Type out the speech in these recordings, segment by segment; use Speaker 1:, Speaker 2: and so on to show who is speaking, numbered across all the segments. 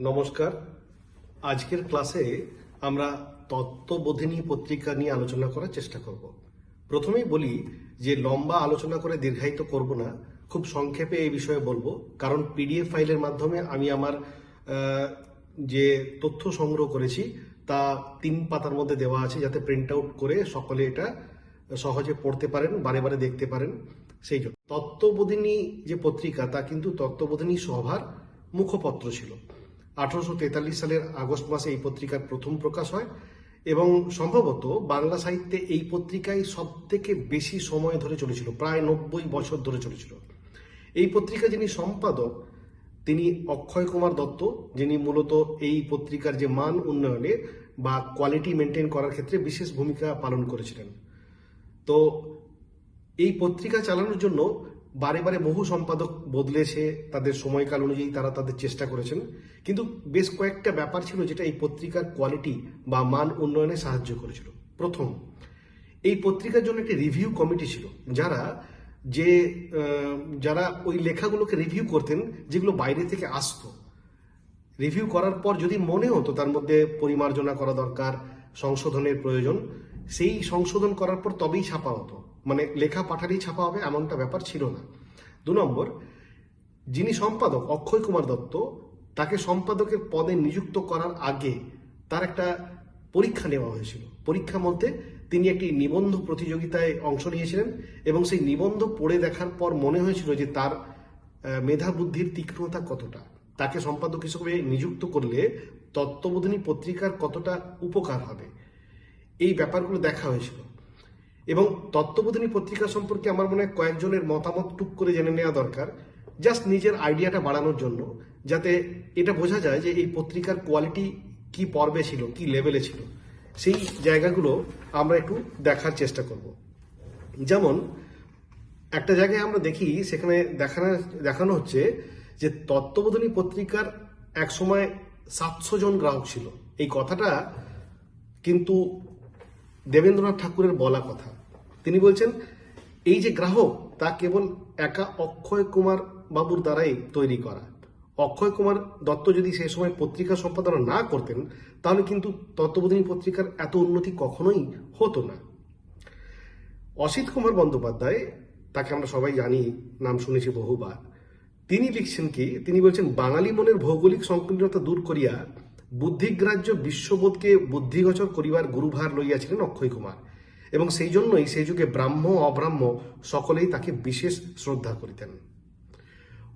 Speaker 1: নমস্কার। আজকের ক্লাসে আমরা তত্ত্ববোধিনী পত্রিকা নিয়ে আলোচনা করার চেষ্টা করব। প্রথমেই বলি যে লম্বা আলোচনা করে দীর্ঘায়িত করব না, খুব সংক্ষেপে এই বিষয়ে বলব। কারণ পিডিএফ ফাইলের মাধ্যমে আমি আমার যে তথ্য সংগ্রহ করেছি, তা তিন পাতার মধ্যে দেওয়া আছে যাতে প্রিন্ট আউট করে সকলে এটা সহজে পড়তে পারেন, বারে বারে দেখতে পারেন। সেই জন্য তত্ত্ববোধিনী যে পত্রিকা, তা কিন্তু তত্ত্ববোধিনী সভার মুখপত্র ছিল। আঠারোশো তেতাল্লিশ সালের আগস্ট মাসে এই পত্রিকার প্রথম প্রকাশ হয় এবং সম্ভবত বাংলা সাহিত্যে এই পত্রিকায় সব থেকে বেশি সময় ধরে চলেছিল, প্রায় নব্বই বছর ধরে চলেছিল। এই পত্রিকা যিনি সম্পাদক, তিনি অক্ষয় কুমার দত্ত, যিনি মূলত এই পত্রিকার যে মান উন্নয়নে বা কোয়ালিটি মেনটেন করার ক্ষেত্রে বিশেষ ভূমিকা পালন করেছিলেন। তো এই পত্রিকা চালানোর জন্য বারে বারে বহু সম্পাদক বদলেছে তাদের সময়কাল অনুযায়ী তারা তাদের চেষ্টা করেছেন। কিন্তু বেশ কয়েকটা ব্যাপার ছিল যেটা এই পত্রিকার কোয়ালিটি বা মান উন্নয়নে সাহায্য করেছিল। প্রথম, এই পত্রিকার জন্য একটি রিভিউ কমিটি ছিল যারা যে যারা ওই লেখাগুলোকে রিভিউ করতেন যেগুলো বাইরে থেকে আসতো। রিভিউ করার পর যদি মনে হতো তার মধ্যে পরিমার্জনা করা দরকার, সংশোধনের প্রয়োজন, সেই সংশোধন করার পর তবেই ছাপা হতো। মানে লেখা পাঠালেই ছাপা হবে, এমনটা ব্যাপার ছিল না। দু নম্বর, যিনি সম্পাদক, অক্ষয় কুমার দত্ত, তাকে সম্পাদকের পদে নিযুক্ত করার আগে তার একটা পরীক্ষা নেওয়া হয়েছিল। পরীক্ষা মধ্যে তিনি একটি নিবন্ধ প্রতিযোগিতায় অংশ নিয়েছিলেন এবং সেই নিবন্ধ পড়ে দেখার পর মনে হয়েছিল যে তার মেধা বুদ্ধির তীক্ষ্ণতা কতটা। তাকে সম্পাদক হিসেবে নিযুক্ত করলে তত্ত্ববোধিনী পত্রিকার কতটা উপকার হবে। এই ব্যাপারগুলো দেখা হয়েছিল। এবং তত্ত্ববোধিনী পত্রিকা সম্পর্কে আমার মনে হয় কয়েকজনের মতামত টুক করে জেনে নেওয়া দরকার। জাস্ট নিজের আইডিয়াটা বাড়ানোর জন্য, যাতে এটা বোঝা যায় যে এই পত্রিকার কোয়ালিটি কি পর্বে ছিল, কি লেভেলে ছিল। সেই জায়গাগুলো আমরা একটু দেখার চেষ্টা করব। যেমন, একটা জায়গায় আমরা দেখি, সেখানে দেখানো দেখানো হচ্ছে যে তত্ত্ববোধনী পত্রিকার এক সময় সাতশো জন গ্রাহক ছিল। এই কথাটা কিন্তু দেবেন্দ্রনাথ ঠাকুরের বলা কথা। তিনি বলছেন, এই যে গ্রাহক, তা কেবল একা অক্ষয় কুমার বাবুর দ্বারাই তৈরি করা। অক্ষয় কুমার দত্ত যদি সেই সময় পত্রিকা সম্পাদনা না করতেন, তাহলে কিন্তু তত্ত্ববোধিনী পত্রিকার এত উন্নতি কখনোই হতো না। অসিত কুমার বন্দ্যোপাধ্যায়, তাকে আমরা সবাই জানি, নাম শুনেছি বহুবার, তিনি লিখছেন কি, তিনি বলছেন, বাঙালি মনের ভৌগোলিক সংকীর্ণতা দূর করিয়া বুদ্ধিগ্রাহ্য বিশ্ববোধকে বুদ্ধিগোচর করিবার গুরুভার লইয়াছিলেন অক্ষয় কুমার। এবং সেই জন্যই সেই যুগে ব্রাহ্ম, অব্রাহ্ম সকলেই তাকে বিশেষ শ্রদ্ধা করিতেন।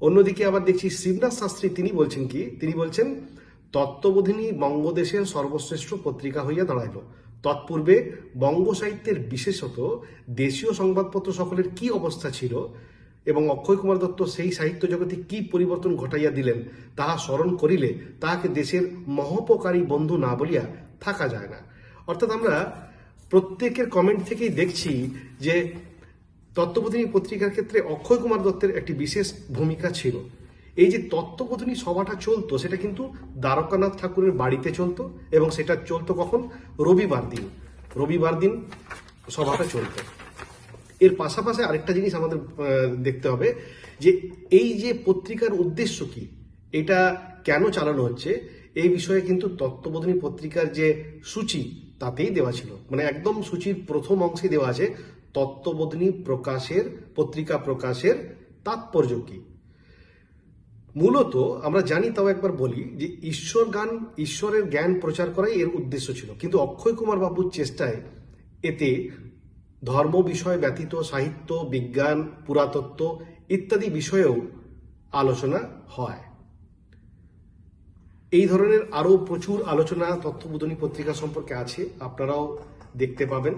Speaker 1: অন্যদিকে আবার দেখছি শিবনাথ শাস্ত্রী তিনি বলছেন কি, তিনি বলছেন, তত্ত্ববোধিনী বঙ্গদেশের সর্বশ্রেষ্ঠ পত্রিকা হইয়া দাঁড়াইল। তৎপূর্বে বঙ্গ সাহিত্যের বিশেষত দেশীয় সংবাদপত্র সকলের কি অবস্থা ছিল এবং অক্ষয় কুমার দত্ত সেই সাহিত্য জগতে কি পরিবর্তন ঘটাইয়া দিলেন, তাহা স্মরণ করিলে তাহাকে দেশের মহোপকারী বন্ধু না বলিয়া থাকা যায় না। অর্থাৎ আমরা প্রত্যেকের কমেন্ট থেকেই দেখছি যে তত্ত্ববোধিনী পত্রিকার ক্ষেত্রে অক্ষয় কুমার দত্তের একটি বিশেষ ভূমিকা ছিল। এই যে তত্ত্ববোধিনী সভাটা চলতো, সেটা কিন্তু দ্বারকানাথ ঠাকুরের বাড়িতে চলতো এবং সেটা চলতো কখন? রবিবার দিন। রবিবার দিন সভাটা চলতো। এর পাশাপাশি আরেকটা জিনিস আমাদের দেখতে হবে যে এই যে পত্রিকার উদ্দেশ্য কি, এটা কেন চালানো হচ্ছে, এই বিষয়ে কিন্তু তত্ত্ববোধিনী পত্রিকার যে সূচি তাতেই দেওয়া ছিল। মানে একদম সূচির প্রথম অংশে দেওয়া আছে, তত্ত্ববোধিনী প্রকাশের, পত্রিকা প্রকাশের তাৎপর্য কি? মূলত আমরা জানি, তাও একবার বলি, যে ঈশ্বর গান, ঈশ্বরের জ্ঞান প্রচার করাই এর উদ্দেশ্য ছিল। কিন্তু অক্ষয় কুমার বাবুর চেষ্টায় এতে ধর্ম বিষয় ব্যতীত, সাহিত্য, বিজ্ঞান, পুরাতত্ত্ব ইত্যাদি বিষয়েও আলোচনা হয়। এই ধরনের আরও প্রচুর আলোচনা তথ্যবোধনী পত্রিকা সম্পর্কে আছে, আপনারাও দেখতে পাবেন।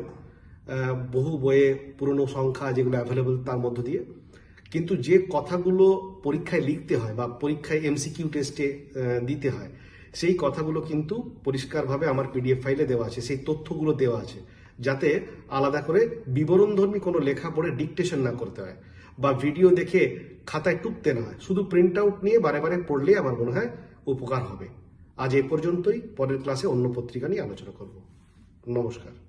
Speaker 1: বহু বইয়ে পুরনো সংখ্যা যেগুলো অ্যাভেলেবল তার মধ্য দিয়ে। কিন্তু যে কথাগুলো পরীক্ষায় লিখতে হয় বা পরীক্ষায় এমসিকিউ টেস্টে দিতে হয়, সেই কথাগুলো কিন্তু পরিষ্কারভাবে আমার পিডিএফ ফাইলে দেওয়া আছে, সেই তথ্যগুলো দেওয়া আছে, যাতে আলাদা করে বিবরণধর্মী কোনো লেখা পড়ে ডিকটেশন না করতে হয় বা ভিডিও দেখে খাতায় টুকতে না হয়। শুধু প্রিন্ট আউট নিয়ে বারে বারে পড়লেই আমার মনে হয় উপকার হবে। আজ এ পর্যন্তই। পরের ক্লাসে অন্য পত্রিকা নিয়ে আলোচনা করব। নমস্কার।